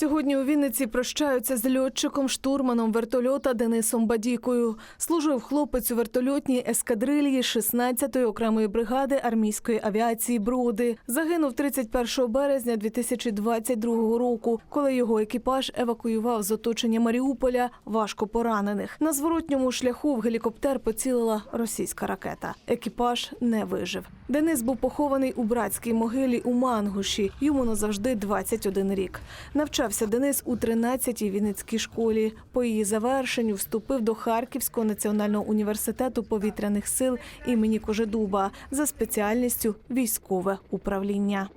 Сьогодні у Вінниці прощаються з льотчиком штурманом вертольота Денисом Бадікою. Служив хлопець у вертольотній ескадрильї 16-ї окремої бригади армійської авіації Броди. Загинув 31 березня 2022 року, коли його екіпаж евакуював з оточення Маріуполя важко поранених. На зворотньому шляху в гелікоптер поцілила російська ракета. Екіпаж не вижив. Денис був похований у братській могилі у Мангуші. Йому назавжди 21 рік. Навчався Денис у 13-й Вінницькій школі. По її завершенню вступив до Харківського національного університету повітряних сил імені Кожедуба за спеціальністю військове управління.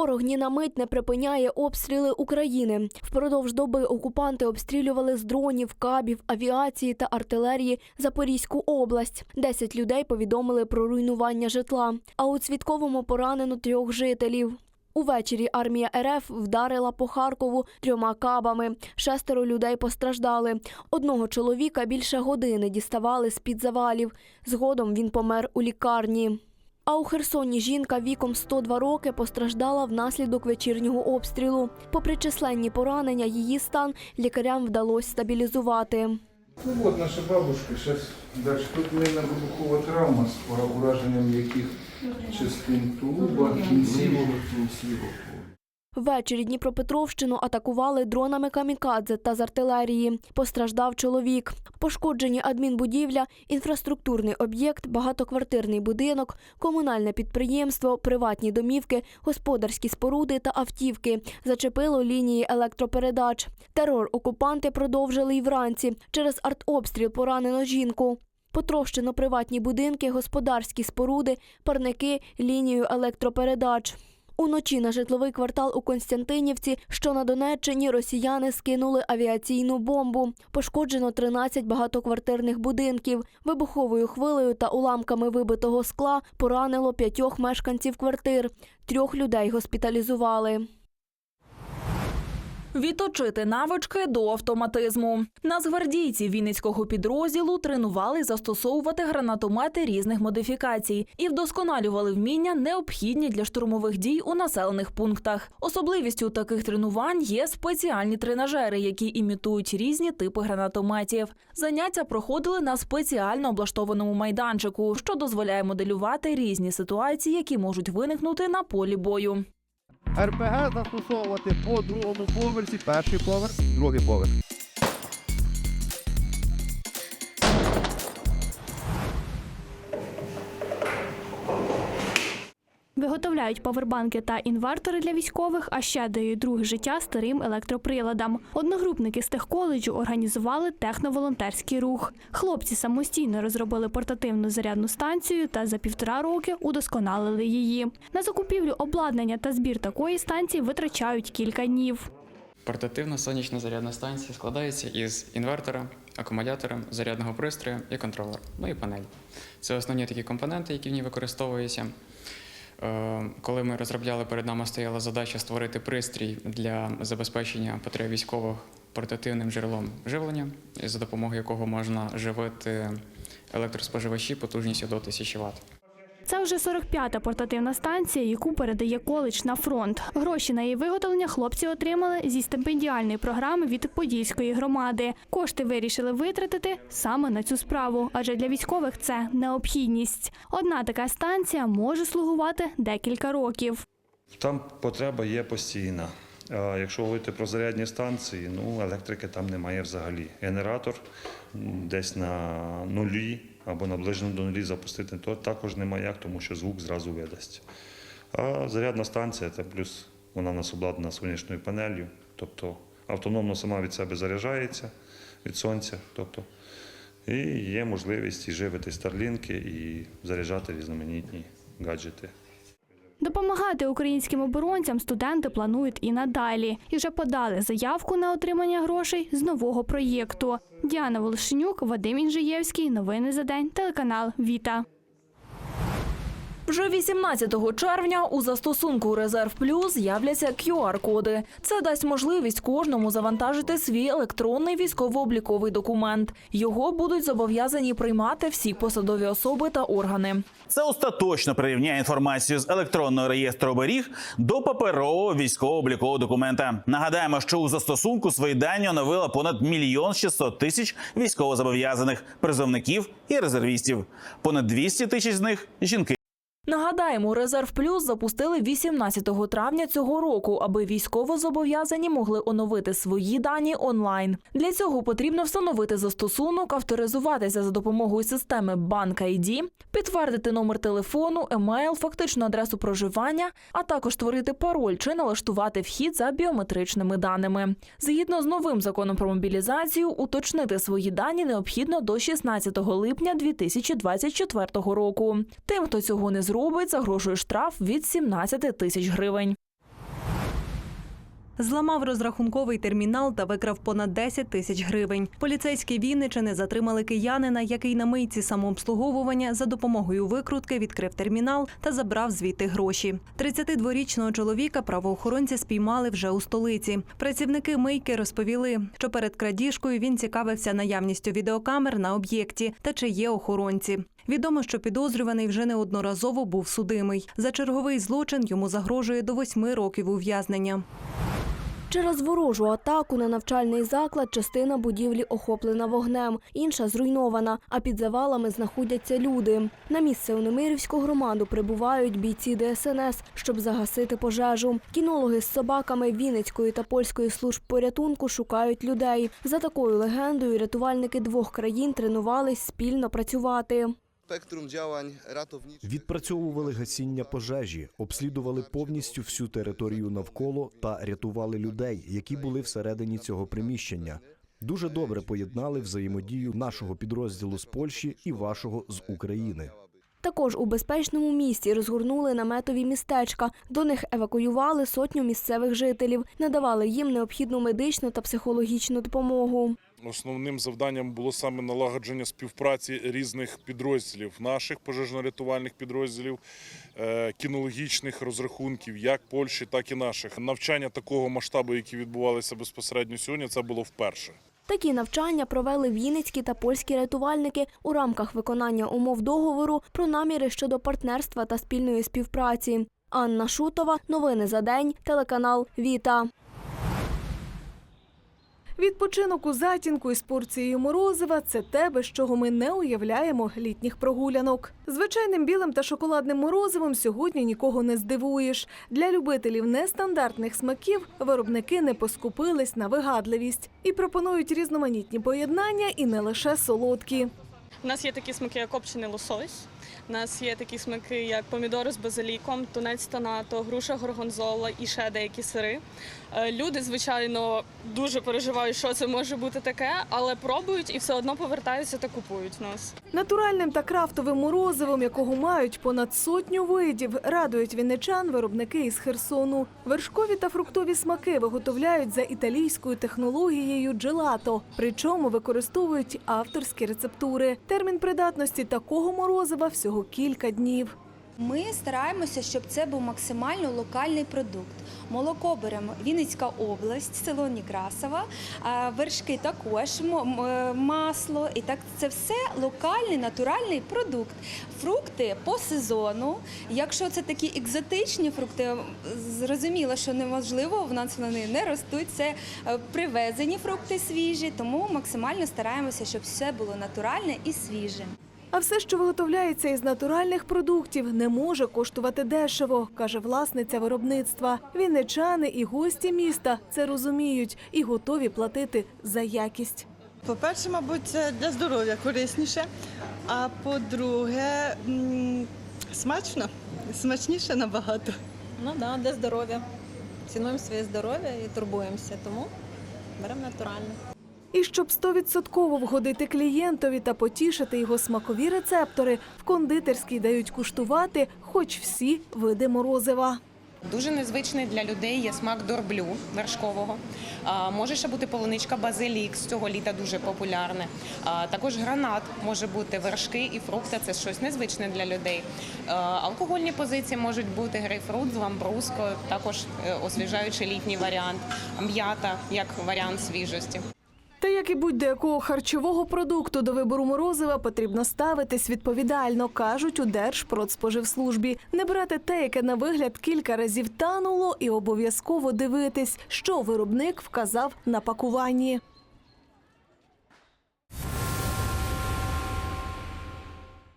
Ворог ні на мить не припиняє обстріли України. Впродовж доби окупанти обстрілювали з дронів, кабів, авіації та артилерії Запорізьку область. Десять людей повідомили про руйнування житла. А у Цвітковому поранено трьох жителів. Увечері армія РФ вдарила по Харкову трьома кабами. Шестеро людей постраждали. Одного чоловіка більше години діставали з-під завалів. Згодом він помер у лікарні. А у Херсоні жінка віком 102 роки постраждала внаслідок вечірнього обстрілу. Попри численні поранення, її стан лікарям вдалося стабілізувати. Ну вот наша бабушка. Сейчас дальше тут минно-вибухова травма з ураженням яких частин тулуба, кінцівок. Ввечері Дніпропетровщину атакували дронами камікадзе та з артилерії. Постраждав чоловік. Пошкоджені адмінбудівля, інфраструктурний об'єкт, багатоквартирний будинок, комунальне підприємство, приватні домівки, господарські споруди та автівки. Зачепило лінії електропередач. Терор окупанти продовжили й вранці. Через артобстріл поранено жінку. Потрощено приватні будинки, господарські споруди, парники, лінію електропередач. Уночі на житловий квартал у Константинівці, що на Донеччині, росіяни скинули авіаційну бомбу. Пошкоджено 13 багатоквартирних будинків. Вибуховою хвилею та уламками вибитого скла поранило п'ятьох мешканців квартир. Трьох людей госпіталізували. Відточити навички до автоматизму. Нацгвардійці Вінницького підрозділу тренували застосовувати гранатомети різних модифікацій і вдосконалювали вміння, необхідні для штурмових дій у населених пунктах. Особливістю таких тренувань є спеціальні тренажери, які імітують різні типи гранатометів. Заняття проходили на спеціально облаштованому майданчику, що дозволяє моделювати різні ситуації, які можуть виникнути на полі бою. РПГ застосовувати по другому поверсі, перший поверх, другий поверх. Виготовляють павербанки та інвертори для військових, а ще дають друге життя старим електроприладам. Одногрупники з техколеджу організували техноволонтерський рух. Хлопці самостійно розробили портативну зарядну станцію та за півтора роки удосконалили її. На закупівлю обладнання та збір такої станції витрачають кілька днів. Портативна сонячна зарядна станція складається із інвертора, акумулятора, зарядного пристрою і контролера, ну і панель. Це основні такі компоненти, які в ній використовуються. Е, Коли ми розробляли, перед нами стояла задача створити пристрій для забезпечення потреб військових портативним джерелом живлення, за допомогою якого можна живити електроспоживачі потужністю до 1000 Вт. Це вже 45-та портативна станція, яку передає коледж на фронт. Гроші на її виготовлення хлопці отримали зі стипендіальної програми від Подільської громади. Кошти вирішили витратити саме на цю справу, адже для військових це необхідність. Одна така станція може слугувати декілька років. Там потреба є постійна. Якщо говорити про зарядні станції, ну електрики там немає взагалі. Генератор десь на нулі або наближено до нулі запустити то також немає як, тому що звук зразу видасть. А зарядна станція це плюс вона у нас обладнана сонячною панелью, тобто автономно сама від себе заряджається від сонця. Тобто, і є можливість і живити старлінки, і заряджати різноманітні гаджети. Допомагати українським оборонцям студенти планують і надалі. І вже подали заявку на отримання грошей з нового проєкту. Діана Волошенюк, Вадим Інжиєвський. Новини за день. Телеканал Віта. Вже 18 червня у застосунку Резерв Плюс з'являться QR-коди. Це дасть можливість кожному завантажити свій електронний військово-обліковий документ. Його будуть зобов'язані приймати всі посадові особи та органи. Це остаточно прирівняє інформацію з електронного реєстру оберіг до паперового військово-облікового документа. Нагадаємо, що у застосунку свої дані оновила понад мільйон 600 тисяч військовозобов'язаних призовників і резервістів. Понад 200 тисяч з них жінки. Нагадаємо, Резерв Плюс запустили 18 травня цього року, аби військовозобов'язані могли оновити свої дані онлайн. Для цього потрібно встановити застосунок, авторизуватися за допомогою системи Банк ID, підтвердити номер телефону, емейл, фактичну адресу проживання, а також створити пароль чи налаштувати вхід за біометричними даними. Згідно з новим законом про мобілізацію, уточнити свої дані необхідно до 16 липня 2024 року. Тим, хто цього не зробить, загрожує штраф від 17 тисяч гривень. Зламав розрахунковий термінал та викрав понад 10 тисяч гривень. Поліцейські Вінничини затримали киянина, який на мийці самообслуговування за допомогою викрутки відкрив термінал та забрав звідти гроші. 32-річного чоловіка правоохоронці спіймали вже у столиці. Працівники мийки розповіли, що перед крадіжкою він цікавився наявністю відеокамер на об'єкті та чи є охоронці. Відомо, що підозрюваний вже неодноразово був судимий. За черговий злочин йому загрожує до восьми років ув'язнення. Через ворожу атаку на навчальний заклад частина будівлі охоплена вогнем, інша зруйнована, а під завалами знаходяться люди. На місце у Немирівську громаду прибувають бійці ДСНС, щоб загасити пожежу. Кінологи з собаками Вінницької та польської служб порятунку шукають людей. За такою легендою, рятувальники двох країн тренувались спільно працювати. Spektrum działań ratowniczych. Відпрацьовували гасіння пожежі, обслідували повністю всю територію навколо та рятували людей, які були всередині цього приміщення. Дуже добре поєднали взаємодію нашого підрозділу з Польщі і вашого з України. Також у безпечному місті розгорнули наметові містечка. До них евакуювали сотню місцевих жителів, надавали їм необхідну медичну та психологічну допомогу. Основним завданням було саме налагодження співпраці різних підрозділів, наших пожежно-рятувальних підрозділів, е, кінологічних розрахунків, як Польщі, так і наших. Навчання такого масштабу, які відбувалися безпосередньо сьогодні, це було вперше. Такі навчання провели вінницькі та польські рятувальники у рамках виконання умов договору про наміри щодо партнерства та спільної співпраці. Анна Шутова, новини за день, телеканал Віта. Відпочинок у затінку із порцією морозива це те, без чого ми не уявляємо літніх прогулянок. Звичайним білим та шоколадним морозивом сьогодні нікого не здивуєш. Для любителів нестандартних смаків виробники не поскупились на вигадливість і пропонують різноманітні поєднання і не лише солодкі. У нас є такі смаки, як копчений лосось. У нас є такі смаки, як помідори з базиліком, тунець тонато, груша горгонзола і ще деякі сири. Е, Люди, звичайно, дуже переживають, що це може бути таке, але пробують і все одно повертаються та купують нас. Натуральним та крафтовим морозивом, якого мають понад сотню видів, радують вінничан виробники із Херсону. Вершкові та фруктові смаки виготовляють за італійською технологією джелато, причому використовують авторські рецептури. Термін придатності такого морозива всього кілька днів. Ми стараємося, щоб це був максимально локальний продукт. Молоко беремо Вінницька область, село Некрасова, вершки також, масло. І так це все локальний натуральний продукт. Фрукти по сезону. Якщо це такі екзотичні фрукти, зрозуміло, що неможливо, в нас вони не ростуть. Це е, привезені фрукти свіжі, тому максимально стараємося, щоб все було натуральне і свіже. А все, що виготовляється із натуральних продуктів, не може коштувати дешево, каже власниця виробництва. Вінничани і гості міста це розуміють і готові платити за якість. По-перше, мабуть, це для здоров'я корисніше. А по-друге, смачно, смачніше набагато. Ну да, для здоров'я. Цінуємо своє здоров'я і турбуємося, тому беремо натуральне. І щоб стовідсотково вгодити клієнтові та потішити його смакові рецептори, в кондитерській дають куштувати хоч всі види морозива. Дуже незвичний для людей є смак дорблю вершкового. Може ще бути полуничка базилік, з цього літа дуже популярне. А, Також гранат може бути вершки і фрукти. Це щось незвичне для людей. Алкогольні позиції можуть бути грейпфрут з ламбрускою, також е, освіжаючий літній варіант, м'ята як варіант свіжості. Та як і будь-до якого харчового продукту до вибору морозива потрібно ставитись відповідально, кажуть у Держпродспоживслужбі. Не брати те, яке на вигляд кілька разів тануло, і обов'язково дивитись, що виробник вказав на пакуванні.